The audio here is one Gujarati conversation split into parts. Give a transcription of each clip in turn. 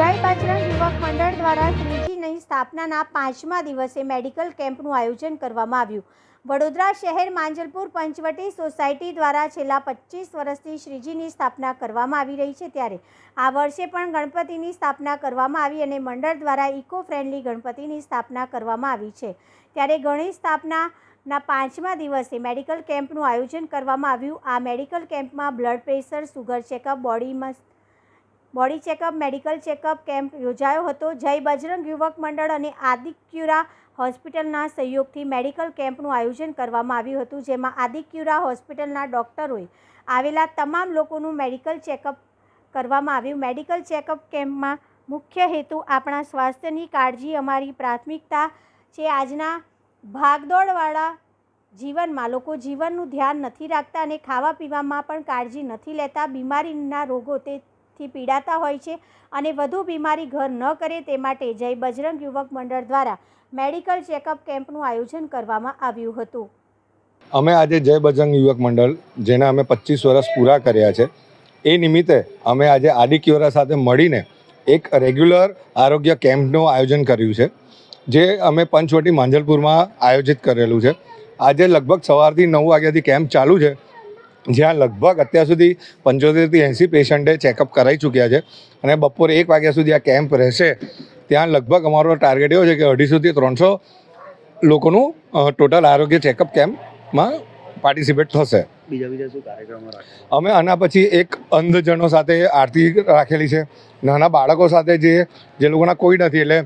બજરંગ યુવક મંડળ દ્વારા શ્રીજીની સ્થાપનાના પાંચમા દિવસે મેડિકલ કેમ્પનું આયોજન કરવામાં આવ્યું. વડોદરા શહેર માંજલપુર પંચવટી સોસાયટી દ્વારા છેલ્લા પચીસ વર્ષથી શ્રીજીની સ્થાપના કરવામાં આવી રહી છે ત્યારે આ વર્ષે પણ ગણપતિની સ્થાપના કરવામાં આવી અને મંડળ દ્વારા ઇકો ફ્રેન્ડલી ગણપતિની સ્થાપના કરવામાં આવી છે. ત્યારે ગણેશ સ્થાપનાના પાંચમા દિવસે મેડિકલ કેમ્પનું આયોજન કરવામાં આવ્યું. આ મેડિકલ કેમ્પમાં બ્લડ પ્રેશર, સુગર ચેકઅપ બોડીમાં body checkup, medical checkup camp યોજાયો હતો. જય બજરંગ યુવક મંડળ અને આદિક્યુરા હોસ્પિટલના સહયોગથી મેડિકલ કેમ્પનું આયોજન કરવામાં આવ્યું હતું, જેમાં આદિક્યુરા હોસ્પિટલના ડૉક્ટરોએ આવેલા તમામ લોકોનું મેડિકલ ચેકઅપ કરવામાં આવ્યું. મેડિકલ ચેકઅપ કેમ્પમાં મુખ્ય હેતુ આપણા સ્વાસ્થ્યની કાળજી, અમારી પ્રાથમિકતા છે. આજના ભાગદોડવાળા જીવનમાં લોકો જીવનનું ધ્યાન નથી રાખતા અને ખાવા પીવામાં પણ કાળજી નથી લેતા. બીમારીના રોગો તેથી પીડાતા હોય છે અને વધુ બીમારી ઘર ન કરે તે માટે જય બજરંગ યુવક મંડળ દ્વારા મેડિકલ ચેકઅપ કેમ્પનું આયોજન કરવામાં આવ્યું હતું. અમે આજે જય બજરંગ યુવક મંડળ, જેના અમે પચીસ વર્ષ પૂરા કર્યા છે, એ નિમિત્તે અમે આજે આદિક્યોરા સાથે મળીને એક રેગ્યુલર આરોગ્ય કેમ્પનું આયોજન કર્યું છે, જે અમે પંચવટી માંજલપુરમાં આયોજિત કરેલું છે. આજે લગભગ સવારથી નવ વાગ્યાથી કેમ્પ ચાલુ છે જ્યાં લગભગ અત્યાર સુધી પંચોતેરથી એંસી પેશન્ટે ચેકઅપ કરાવી ચૂક્યા છે. અને બપોરે એક વાગ્યા સુધી આ કેમ્પ રહેશે. ત્યાં લગભગ અમારો ટાર્ગેટ એવો છે કે અઢીસોથી ત્રણસો લોકોનું ટોટલ આરોગ્ય ચેકઅપ કેમ્પમાં પાર્ટિસિપેટ થશે. બીજા બીજા શું કાર્યક્રમો અમે આના પછી એક અંધજનો સાથે આરતી રાખેલી છે. નાના બાળકો સાથે જે જે લોકોના કોઈ નથી એટલે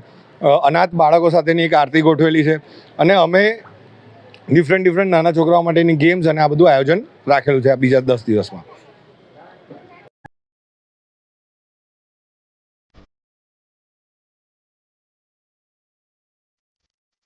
અનાથ બાળકો સાથેની એક આરતી ગોઠવેલી છે. અને અમે ડિફરન્ટ ડિફરન્ટ નાના છોકરાઓ માટેની ગેમ્સ અને આ બધું આયોજન રાખેલું છે આ બીજા દસ દિવસમાં.